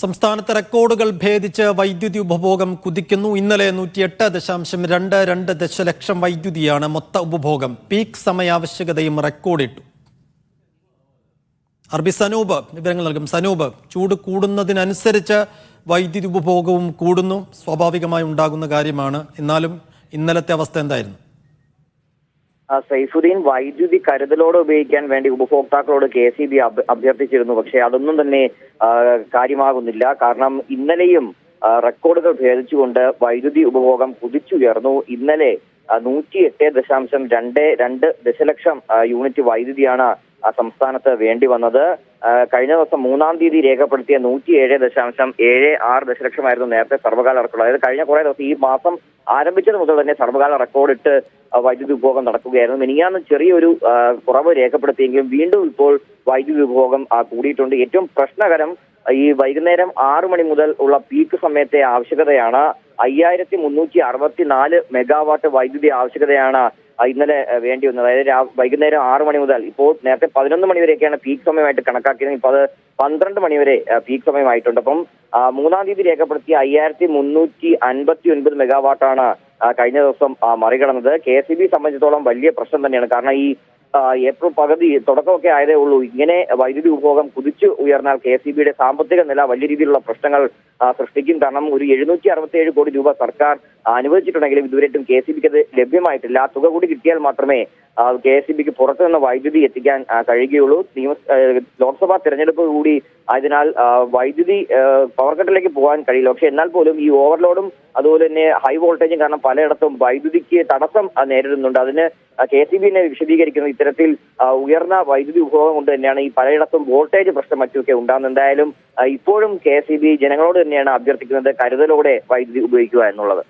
സംസ്ഥാനത്ത് റെക്കോർഡുകൾ ഭേദിച്ച് വൈദ്യുതി ഉപഭോഗം കുതിക്കുന്നു. ഇന്നലെ നൂറ്റിയെട്ട് ദശാംശം രണ്ട് രണ്ട് ദശലക്ഷം വൈദ്യുതിയാണ് മൊത്ത ഉപഭോഗം. പീക്ക് സമയാവശ്യകതയും റെക്കോർഡിട്ടു. അർബി സനൂപ് വിവരങ്ങൾ നൽകും. സനൂപ് ചൂട് കൂടുന്നതിനനുസരിച്ച് വൈദ്യുതി ഉപഭോഗവും കൂടുന്നു. സ്വാഭാവികമായി ഉണ്ടാകുന്ന കാര്യമാണ്. എന്നാലും ഇന്നലത്തെ അവസ്ഥ എന്തായിരുന്നു? സൈഫുദ്ദീൻ വൈദ്യുതി കരുതലോടെ ഉപയോഗിക്കാൻ വേണ്ടി ഉപഭോക്താക്കളോട് കെ സി ബി അഭ്യർത്ഥിച്ചിരുന്നു. പക്ഷേ അതൊന്നും തന്നെ കാര്യമാകുന്നില്ല. കാരണം ഇന്നലെയും റെക്കോർഡുകൾ ഭേദിച്ചുകൊണ്ട് വൈദ്യുതി ഉപഭോഗം കുതിച്ചുയർന്നു. ഇന്നലെ നൂറ്റി എട്ട് ദശാംശം രണ്ട് രണ്ട് ദശലക്ഷം യൂണിറ്റ് വൈദ്യുതിയാണ് സംസ്ഥാനത്ത് വേണ്ടി വന്നത്. കഴിഞ്ഞ ദിവസം മൂന്നാം തീയതി രേഖപ്പെടുത്തിയ നൂറ്റി ഏഴ് ദശാംശം ഏഴ് ആറ് ദശലക്ഷമായിരുന്നു നേരത്തെ സർവകാല റെക്കോർഡ്. അതായത് കഴിഞ്ഞ കുറെ ദിവസം ഈ മാസം ആരംഭിച്ചത് മുതൽ തന്നെ സർവകാല റെക്കോർഡിട്ട് ആ, വൈദ്യുതി ഉപഭോഗം നടക്കുകയായിരുന്നു. മിനിങ്ങാന്ന് ചെറിയൊരു കുറവ് രേഖപ്പെടുത്തിയെങ്കിലും വീണ്ടും ഇപ്പോൾ വൈദ്യുതി ഉപഭോഗം കൂടിയിട്ടുണ്ട്. ഏറ്റവും പ്രശ്നകരം ഈ വൈകുന്നേരം ആറു മണി മുതൽ ഉള്ള പീക്ക് സമയത്തെ ആവശ്യകതയാണ് അയ്യായിരത്തി മുന്നൂറ്റി അറുപത്തി നാല് മെഗാവാട്ട് വൈദ്യുതി ആവശ്യകതയാണ് ഇന്നലെ വേണ്ടി വന്നത്. അതായത് വൈകുന്നേരം ആറ് മണി മുതൽ ഇപ്പോൾ നേരത്തെ പതിനൊന്ന് മണി വരെയൊക്കെയാണ് പീക്ക് സമയമായിട്ട് കണക്കാക്കിയത് ഇപ്പോൾ അത് പന്ത്രണ്ട് മണി വരെ ആ, പീക്ക് സമയമായിട്ടുണ്ട്. അപ്പം മൂന്നാം തീയതി രേഖപ്പെടുത്തിയ അയ്യായിരത്തി മുന്നൂറ്റി അൻപത്തി ഒൻപത് മെഗാവാട്ടാണ് കഴിഞ്ഞ ദിവസം മറികടന്നത്. കെ എസ് ബി സംബന്ധിച്ചിടത്തോളം വലിയ പ്രശ്നം തന്നെയാണ്. കാരണം ഈ ഏപ്രിൽ പകുതി തുടക്കമൊക്കെ ആയതേ ഉള്ളൂ. ഇങ്ങനെ വൈദ്യുതി ഉപഭോഗം കുതിച്ചു ഉയർന്നാൽ കെ എസ് ബിയുടെ സാമ്പത്തിക നില വലിയ രീതിയിലുള്ള പ്രശ്നങ്ങൾ സൃഷ്ടിക്കും. കാരണം ഒരു എഴുന്നൂറ്റി അറുപത്തിയേഴ് കോടി രൂപ സർക്കാർ അനുവദിച്ചിട്ടുണ്ടെങ്കിലും ഇതുവരെയും കെ സി ബിക്ക് അത് ലഭ്യമായിട്ടില്ല. തുക കൂടി കിട്ടിയാൽ മാത്രമേ കെ എസ് ബിക്ക് പുറത്തു നിന്ന് വൈദ്യുതി എത്തിക്കാൻ കഴിയുകയുള്ളൂ. നിയമ ലോക്സഭാ തെരഞ്ഞെടുപ്പ് കൂടി ആയതിനാൽ വൈദ്യുതി പവർ കട്ടിലേക്ക് പോകാൻ കഴിയില്ല. പക്ഷെ എന്നാൽ പോലും ഈ ഓവർലോഡും അതുപോലെ തന്നെ ഹൈ വോൾട്ടേജും കാരണം പലയിടത്തും വൈദ്യുതിക്ക് തടസ്സം നേരിടുന്നുണ്ട്. അതിന് കെ സി ബിനെ വിശദീകരിക്കുന്നത് ഇത്തരത്തിൽ ഉയർന്ന വൈദ്യുതി ഉപഭോഗം കൊണ്ട് തന്നെയാണ് ഈ പലയിടത്തും വോൾട്ടേജ് പ്രശ്നം മറ്റുമൊക്കെ ഉണ്ടാകുന്നത്. എന്തായാലും ഇപ്പോഴും കെ എസ് ഇ ബി ജനങ്ങളോട് തന്നെയാണ് അഭ്യർത്ഥിക്കുന്നത് കരുതലോടെ വൈദ്യുതി ഉപയോഗിക്കുക എന്നുള്ളത്.